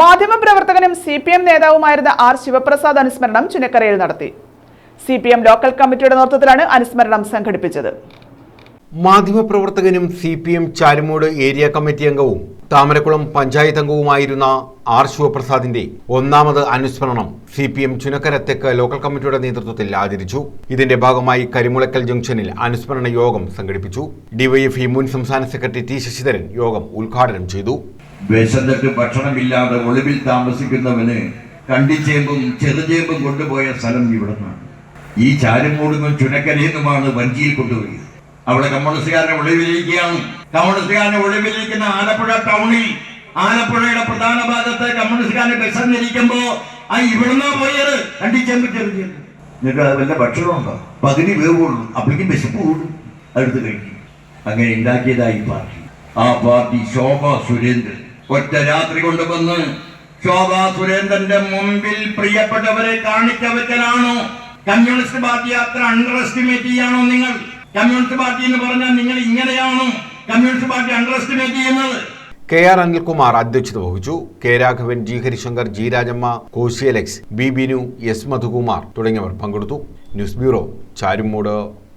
മാധ്യമപ്രവർത്തകനും C P M നേതാവുമായിരുന്ന R Sivaprasad അനുസ്മരണം ചുനക്കരയിൽ നടത്തി. സി പി എം ലോക്കൽ കമ്മിറ്റിയുടെ നേതൃത്വത്തിലാണ് അനുസ്മരണം സംഘടിപ്പിച്ചത്. മാധ്യമപ്രവർത്തകനും C P M Charummood area committee അംഗവും താമരക്കുളം പഞ്ചായത്ത് അംഗവുമായിരുന്ന ആർ ശിവപ്രസാദിന്റെ ഒന്നാമത് അനുസ്മരണം സി പി എം ചുനക്കര തെക്ക് ലോക്കൽ കമ്മിറ്റിയുടെ നേതൃത്വത്തിൽ ആചരിച്ചു. ഇതിന്റെ ഭാഗമായി കരിമുളക്കൽ ജംഗ്ഷനിൽ അനുസ്മരണ യോഗം സംഘടിപ്പിച്ചു. ഡിവൈഎഫ്ഇ മുൻ സംസ്ഥാന സെക്രട്ടറി ടി ശശിധരൻ യോഗം ഉദ്ഘാടനം ചെയ്തു. വിശന്നിട്ട് ഭക്ഷണമില്ലാതെ ഒളിവിൽ താമസിക്കുന്നവന് കണ്ടിച്ചേമ്പും ചെറുചേമ്പും കൊണ്ടുപോയ സ്ഥലം ഇവിടുന്നാണ്. ഈ ചാരുമൂടുന്നും ചുനക്കരയെന്നുമാണ് വഞ്ചിയിൽ കൊണ്ടുപോയി അവിടെ കമ്മ്യൂണിസ്റ്റുകാരനെ ഒളിവിലിരിക്കുകയാണ്. കമ്മ്യൂണിസ്റ്റുകാരനെ ഒളിവിലിരിക്കുന്ന ആലപ്പുഴ ടൗണിൽ ആലപ്പുഴയുടെ പ്രധാന ഭാഗത്ത് കമ്മ്യൂണിസ്റ്റുകാരനെ വിശന്നിരിക്കുമ്പോ ആ ഇവിടുന്ന് പോയത്? കണ്ടിച്ചേമ്പ് ചെറുചേമ്പ്. എന്നിട്ട് അത് വല്ല ഭക്ഷണമുണ്ടോ? പകുതി വേവുള്ളൂ. അപ്പോഴേക്കും വിശപ്പ് കൂടും. അടുത്ത് കഴിക്കും. അങ്ങനെ ഉണ്ടാക്കിയതായി പാർട്ടി. ആ പാർട്ടി ശോഭ സുരേന്ദ്രൻ. ഒറ്റ രാത്രി കൊണ്ടുവന്ന് ശോഭാ സുരേന്ദ്രന്റെ മുമ്പിൽ പ്രിയപ്പെട്ടവരെ കാണിക്കവെക്കലാണോ കമ്മ്യൂണിസ്റ്റ് പാർട്ടി അത്ര അണ്ടർ എസ്റ്റിമേറ്റ് ചെയ്യാണോ നിങ്ങൾ? കമ്മ്യൂണിസ്റ്റ് പാർട്ടി എന്ന് പറഞ്ഞാൽ നിങ്ങൾ ഇങ്ങനെയാണോ? കമ്മ്യൂണിസ്റ്റ് പാർട്ടി അണ്ടർ എസ്റ്റിമേറ്റ് ചെയ്യുന്നത്? കെ ആർ അനിൽകുമാർ അധ്യക്ഷത വഹിച്ചു. K Raghavan G Harishankar G Rajamma Koshy Alex B Binu S Madhukumar തുടങ്ങിയവർ പങ്കെടുത്തു. News bureau Charummood.